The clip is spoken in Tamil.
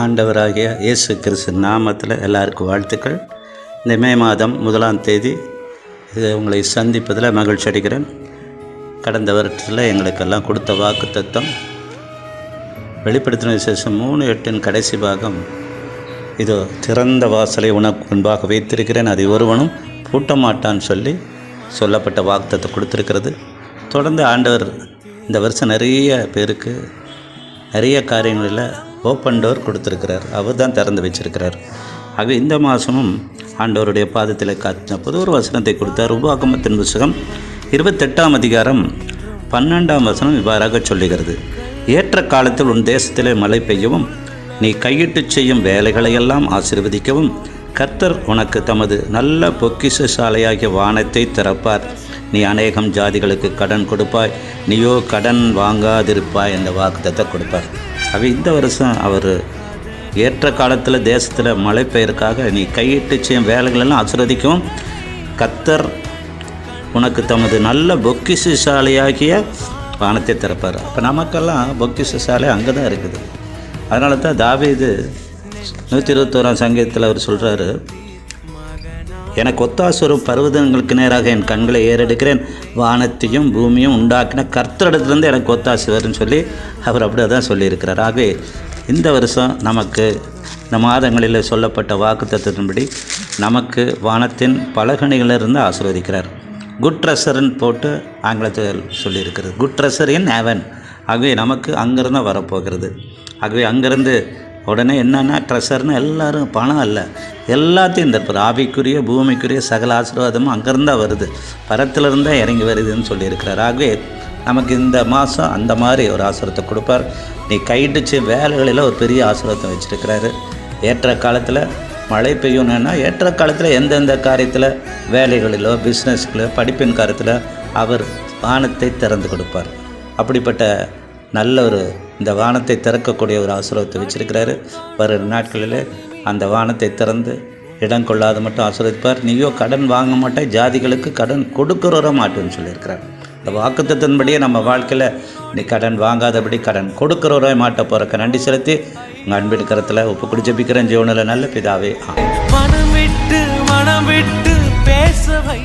ஆண்டவராகிய இயேசு கிறிஸ்து நாமத்தில் எல்லாருக்கும் வாழ்த்துக்கள். இந்த மே மாதம் முதலாம் தேதி இது உங்களை சந்திப்பதில் மகிழ்ச்சி அடைகிறேன். கடந்த வருடத்தில் எங்களுக்கெல்லாம் கொடுத்த வாக்கு தத்துவம் வெளிப்படுத்தின விசேஷம் மூணு எட்டின் கடைசி பாகம். இதோ திறந்த வாசலை உனக்கு முன்பாக வைத்திருக்கிறேன். அதை ஒருவனும் பூட்ட மாட்டான்னு சொல்லி சொல்லப்பட்ட வாக்குத்தத்தை கொடுத்துருக்கிறது. தொடர்ந்து ஆண்டவர் இந்த வருஷம் நிறைய பேருக்கு நிறைய காரியங்களில் ஓப்பன் டோர் கொடுத்துருக்கிறார். அவர் தான் திறந்து வச்சிருக்கிறார். ஆக இந்த மாதமும் ஆண்டவருடைய பாதத்தில் காத்தின புது ஒரு வசனத்தை கொடுத்தார். உபாகமத்தின் புஸ்தகம் இருபத்தெட்டாம் அதிகாரம் பன்னெண்டாம் வசனம் இவ்வாறாக சொல்லுகிறது. ஏற்ற காலத்தில் உன் தேசத்திலே மழை பெய்யவும் நீ கையிட்டு செய்யும் வேலைகளையெல்லாம் ஆசிர்வதிக்கவும் கர்த்தர் உனக்கு தமது நல்ல பொக்கிஷ சாலையாகிய வானத்தை திறப்பார். நீ அநேகம் ஜாதிகளுக்கு கடன் கொடுப்பாய் நீயோ கடன் வாங்காதிருப்பாய் என்ற வாக்குத்தத்தை கொடுப்பார். ஆக இந்த வருஷம் அவர் ஏற்ற காலத்தில் தேசத்தில் மழை பெயருக்காக நீ கையிட்டு செய்யும் வேலைகளெல்லாம் ஆசிரதிக்கும் கத்தர் உனக்கு தமது நல்ல பொக்கிஷசாலையாகிய வானத்தை திறப்பார். அப்போ நமக்கெல்லாம் பொக்கிஷசாலை அங்கே தான் இருக்குது. அதனால தான் தாவீது நூற்றி இருபத்தோராம் சங்கீதத்தில் அவர் சொல்கிறாரு எனக்கு ஒத்தாசுவரும் பர்வதங்களுக்கு நேராக என் கண்களை ஏறெடுக்கிறேன். வானத்தையும் பூமியும் உண்டாக்கின கர்த்தரிடத்துலேருந்து எனக்கு ஒத்தாசுவர்னு சொல்லி அவர் அப்படியே தான் சொல்லியிருக்கிறார். ஆகவே இந்த வருஷம் நமக்கு இந்த மாதங்களில் சொல்லப்பட்ட வாக்குத்தத்தின்படி நமக்கு வானத்தின் பலகணிகளிலிருந்து ஆசீர்வதிக்கிறார். குட் ட்ரெஷர்னு போட்டு ஆங்கிலத்தில் சொல்லியிருக்கிறது. குட் ட்ரெஷர் இன் ஹெவன் ஆகவே நமக்கு அங்கேருந்து வரப்போகிறது. ஆகவே அங்கேருந்து உடனே என்னென்னா ட்ரெஷர்னு எல்லோரும் பணம் இல்லை எல்லாத்தையும் இந்த ஆவிக்குரிய பூமிக்குரிய சகல ஆசீர்வாதமும் அங்கேருந்தா வருது. பரத்திலிருந்தே இறங்கி வருதுன்னு சொல்லியிருக்கிறார். ஆகவே நமக்கு இந்த மாதம் அந்த மாதிரி ஒரு ஆசிரத்தை கொடுப்பார். நீ கைட்டுச்சு வேலைகளில் ஒரு பெரிய ஆசிரத்தை வச்சுருக்கிறாரு. ஏற்ற காலத்தில் மழை பெய்யணும்னா ஏற்ற காலத்தில் எந்தெந்த காரியத்தில் வேலைகளிலோ பிஸ்னஸ்களோ படிப்பின் காரியத்தில் அவர் வானத்தை திறந்து கொடுப்பார். அப்படிப்பட்ட நல்ல ஒரு இந்த வானத்தை திறக்கக்கூடிய ஒரு ஆசிரத்தை வச்சுருக்கிறாரு. வரும் நாட்களில் அந்த வானத்தை திறந்து இடம் கொள்ளாத மட்டும் ஆசிரியப்பார் நீயோ கடன் வாங்க மாட்டேன் ஜாதிகளுக்கு கடன் கொடுக்குறோர மாட்டேன்னு சொல்லியிருக்கிறார். இந்த வாக்குத்தத்தின்படியே நம்ம வாழ்க்கையில் நீ கடன் வாங்காதபடி கடன் கொடுக்குறோர மாட்ட போகிறக்க நன்றி செலுத்தி உங்கள் அன்பின் கரத்தில் ஒப்பு குடி ஜபிக்கிறேன். ஜீவனில் நல்ல பிதாவே மனம் விட்டு மனம் விட்டு பேச வை